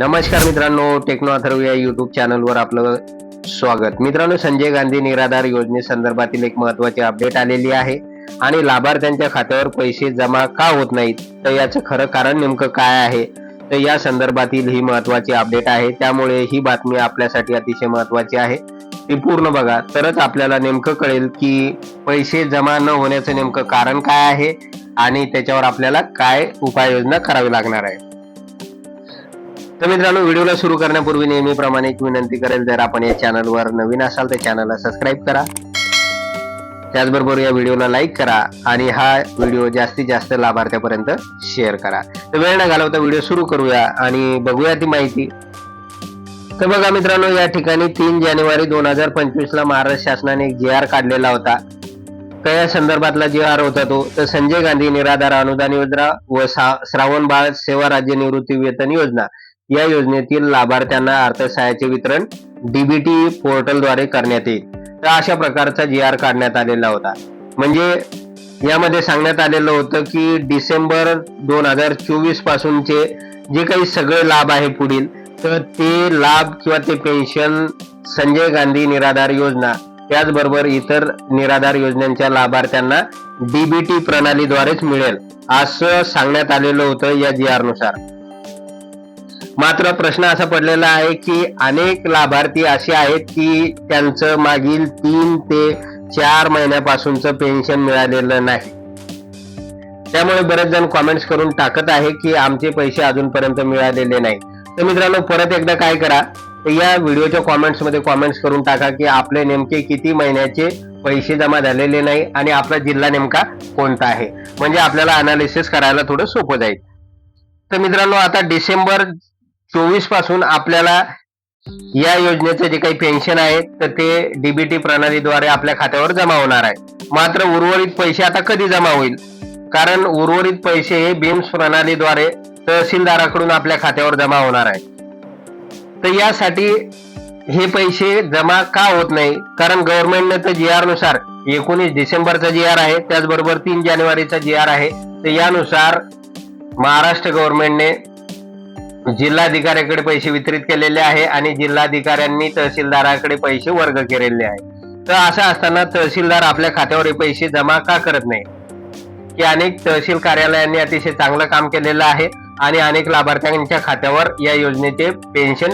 नमस्कार मित्रांनो टेक्नो अथर्व या युट्यूब चॅनलवर आपलं स्वागत. मित्रांनो संजय गांधी निराधार योजनेसंदर्भातील एक महत्वाची अपडेट आलेली आहे. आणि लाभार्थ्यांच्या खात्यावर पैसे जमा का होत नाहीत? तर याचं खरं कारण नेमकं काय आहे? तर या संदर्भातील ही महत्वाची अपडेट आहे. त्यामुळे ही बातमी आपल्यासाठी अतिशय महत्वाची आहे. ती पूर्ण बघा. तरच आपल्याला नेमकं कळेल की पैसे जमा न होण्याचं नेमकं कारण काय आहे आणि त्याच्यावर आपल्याला काय उपाययोजना करावी लागणार आहे. तर मित्रांनो व्हिडिओला सुरू करण्यापूर्वी नेहमीप्रमाणे एक विनंती करेल जर आपण या चॅनलवर नवीन असाल तर चॅनलला सबस्क्राईब करा. त्याचबरोबर या व्हिडिओला लाईक करा आणि हा व्हिडिओ जास्तीत जास्त लाभार्थ्यापर्यंत शेअर करा. तर वेळ न घालवता व्हिडिओ सुरू करूया आणि बघूया ती माहिती. तर बघा मित्रांनो या ठिकाणी तीन जानेवारी दोन हजार पंचवीस ला महाराष्ट्र शासनाने एक जी आर काढलेला होता. तर या संदर्भातला जी आर होता तो. तर संजय गांधी निराधार अनुदान योजना व श्रावण बाळ सेवा राज्य निवृत्ती वेतन योजना. या योजनेतील लाभार्थ्यांना अर्थसहाय्याचे वितरण डीबीटी पोर्टलद्वारे करण्यात येईल. तर अशा प्रकारचा जी आर काढण्यात आलेला होता. म्हणजे यामध्ये सांगण्यात आलेलं होतं की डिसेंबर दोन हजार चोवीस पासूनचे जे काही सगळे लाभ आहे पुढील तर ते लाभ किंवा ते पेन्शन संजय गांधी निराधार योजना त्याचबरोबर इतर निराधार योजनांच्या लाभार्थ्यांना डीबीटी प्रणालीद्वारेच मिळेल असं सांगण्यात आलेलं होतं या जी आरनुसार. मात्र प्रश्न असा पडलेला आहे की अनेक लाभार्थी असे आहेत की त्यांचं मागील तीन ते चार महिन्यापासूनचं पेन्शन मिळालेलं नाही. त्यामुळे बरेच जण कॉमेंट्स करून टाकत आहे की आमचे पैसे अजूनपर्यंत मिळालेले नाही. तर मित्रांनो परत एकदा काय करा तर या व्हिडिओच्या कॉमेंट्समध्ये कॉमेंट्स करून टाका की आपले नेमके किती महिन्याचे पैसे जमा झालेले नाही आणि आपला जिल्हा नेमका कोणता आहे. म्हणजे आपल्याला अनालिसिस करायला थोडं सोपं जाईल. तर मित्रांनो आता डिसेंबर चोवीसपासून आपल्याला या योजनेचं जे काही पेन्शन आहे तर ते डीबीटी प्रणालीद्वारे आपल्या खात्यावर जमा होणार आहे. मात्र उर्वरित पैसे आता कधी जमा होईल? कारण उर्वरित पैसे हे बीम्स प्रणालीद्वारे तहसीलदाराकडून आपल्या खात्यावर जमा होणार आहे. तर यासाठी हे पैसे जमा का होत नाही? कारण गव्हर्नमेंटने तर जी आरनुसार एकोणीस डिसेंबरचा जी आर आहे त्याचबरोबर तीन जानेवारीचा जी आर आहे. तर यानुसार महाराष्ट्र गव्हर्नमेंटने जिल्हाधिकाऱ्याकडे पैसे वितरित केलेले आहे आणि जिल्हाधिकाऱ्यांनी तहसीलदाराकडे पैसे वर्ग केलेले आहे. तर असं असताना तहसीलदार आपल्या खात्यावर हे पैसे जमा का करत नाही? की अनेक तहसील कार्यालयांनी अतिशय चांगलं काम केलेलं आहे आणि अनेक लाभार्थ्यांच्या खात्यावर या योजनेचे पेन्शन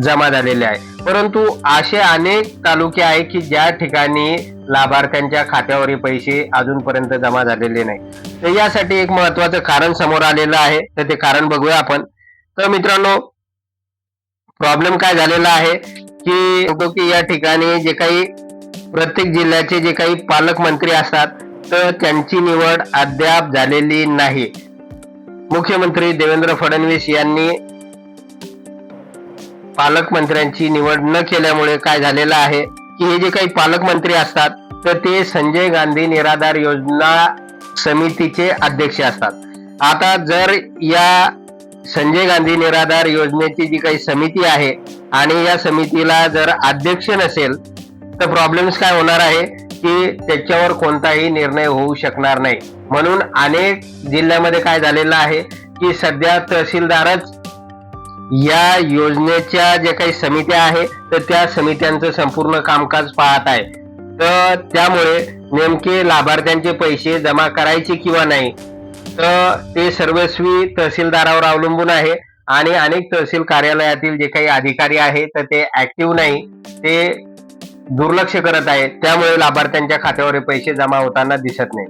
जमा झालेले आहे. परंतु असे अनेक तालुके आहेत की ज्या ठिकाणी लाभार्थ्यांच्या खात्यावर पैसे अजूनपर्यंत जमा झालेले नाही. तर यासाठी एक महत्वाचं कारण समोर आलेलं आहे. तर ते कारण बघूया आपण. तर मित्रांनो प्रॉब्लेम काय झालेला आहे? की की या ठिकाणी जे काही प्रत्येक जिल्ह्याचे जे काही पालकमंत्री असतात तर त्यांची निवड अद्याप झालेली नाही. मुख्यमंत्री देवेंद्र फडणवीस यांनी पालकमंत्र्यांची निवड न केल्यामुळे काय झालेलं आहे? की हे जे काही पालकमंत्री असतात तर ते संजय गांधी निराधार योजना समितीचे अध्यक्ष असतात. आता जर या संजय गांधी निराधार योजनेची जी काही समिती आहे आणि या समितीला जर अध्यक्ष नसेल तर प्रॉब्लेम्स काय होणार आहे? की त्याच्यावर कोणताही निर्णय होऊ शकणार नाही. म्हणून अनेक जिल्ह्यामध्ये काय झालेलं आहे? की सध्या तहसीलदारच या योजनेच्या ज्या काही समित्या आहे तर त्या समित्यांचं संपूर्ण कामकाज पाहत आहे. तर त्यामुळे नेमके लाभार्थ्यांचे पैसे जमा करायचे किंवा नाही तर ते सर्वस्वी तहसीलदारावर अवलंबून आहे आणि अनेक तहसील कार्यालयातील जे काही अधिकारी आहे तर ते ऍक्टिव्ह नाही ते दुर्लक्ष करत आहे त्यामुळे लाभार्थ्यांच्या खात्यावर पैसे जमा होताना दिसत नाही.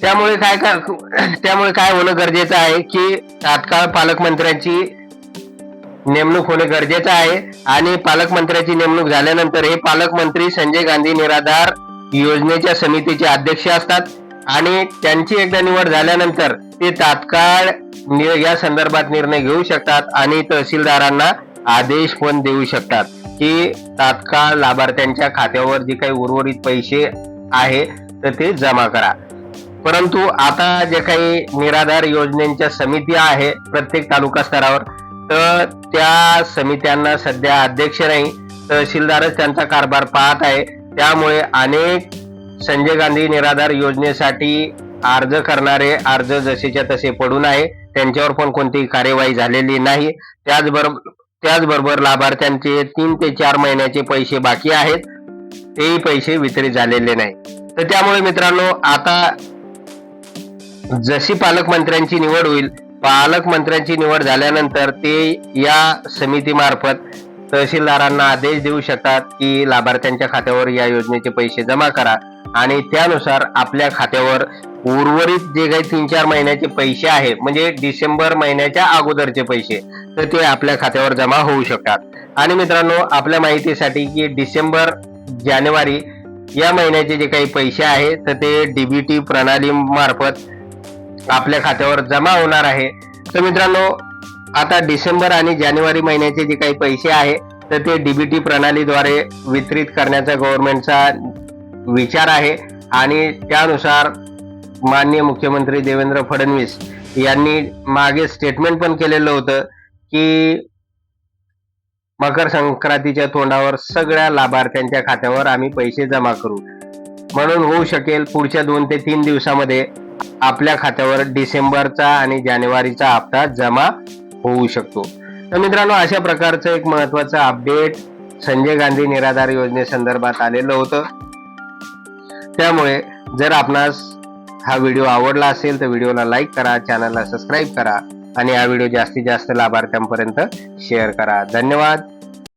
त्यामुळे काय त्यामुळे काय होणं गरजेचं आहे की तात्काळ पालकमंत्र्यांची नेमणूक होणे गरजेचं आहे आणि पालकमंत्र्याची नेमणूक झाल्यानंतर हे पालकमंत्री संजय गांधी निराधार योजनेच्या समितीचे अध्यक्ष असतात आणि त्यांची एकदा निवड झाल्यानंतर ते तात्काळ या संदर्भात निर्णय घेऊ शकतात आणि तहसीलदारांना आदेश पण देऊ शकतात की तात्काळ लाभार्थ्यांच्या खात्यावर जे काही उर्वरित पैसे आहे तर ते जमा करा. परंतु आता जे काही निराधार योजनेच्या समिती आहे प्रत्येक तालुका स्तरावर तर त्या समित्यांना सध्या अध्यक्ष नाही तहसीलदारच त्यांचा कारभार पाहत आहे. त्यामुळे अनेक संजय गांधी निराधार योजनेसाठी अर्ज करणारे अर्ज जसेच्या तसे पडून आहे त्यांच्यावर पण कोणतीही कार्यवाही झालेली नाही. त्याचबरोबर त्याचबरोबर लाभार्थ्यांचे तीन ते चार महिन्याचे पैसे बाकी आहेत. तेही पैसे वितरित झालेले नाही. तर त्यामुळे मित्रांनो आता जशी पालकमंत्र्यांची निवड होईल पालकमंत्र्यांची निवड झाल्यानंतर ते या समितीमार्फत तहसीलदारांना आदेश देऊ शकतात की लाभार्थ्यांच्या खात्यावर या योजनेचे पैसे जमा करा आणि त्यानुसार आपल्या खात्यावर उर्वरित जे काही तीन चार महिन्याचे पैसे आहे म्हणजे डिसेंबर महिन्याच्या अगोदरचे पैसे तर ते आपल्या खात्यावर जमा होऊ शकतात. आणि मित्रांनो आपल्या माहितीसाठी की डिसेंबर जानेवारी या महिन्याचे जे काही पैसे आहे तर ते डीबीटी प्रणाली मार्फत आपल्या खात्यावर जमा होणार आहे. तर मित्रांनो आता डिसेंबर आणि जानेवारी महिन्याचे जे काही पैसे आहे तर ते डीबीटी प्रणालीद्वारे वितरित करण्याचा गव्हर्नमेंटचा विचार आहे. आणि त्यानुसार माननीय मुख्यमंत्री देवेंद्र फडणवीस यांनी मागे स्टेटमेंट पण केलेलं होतं की मकर संक्रांतीच्या तोंडावर सगळ्या लाभार्थ्यांच्या खात्यावर आम्ही पैसे जमा करू. म्हणून होऊ शकेल पुढच्या दोन ते तीन दिवसामध्ये आपल्या खात्यावर डिसेंबरचा आणि जानेवारीचा हप्ता जमा होऊ शकतो. तर मित्रांनो अशा प्रकारचं एक महत्वाचं अपडेट संजय गांधी निराधार योजनेसंदर्भात आलेलं होतं. त्यामुळे जर आपणास हा व्हिडिओ आवडला असेल तर व्हिडिओला लाईक करा चॅनलला सबस्क्राईब करा आणि हा व्हिडिओ जास्तीत जास्त लाभार्थ्यांपर्यंत शेअर करा. धन्यवाद.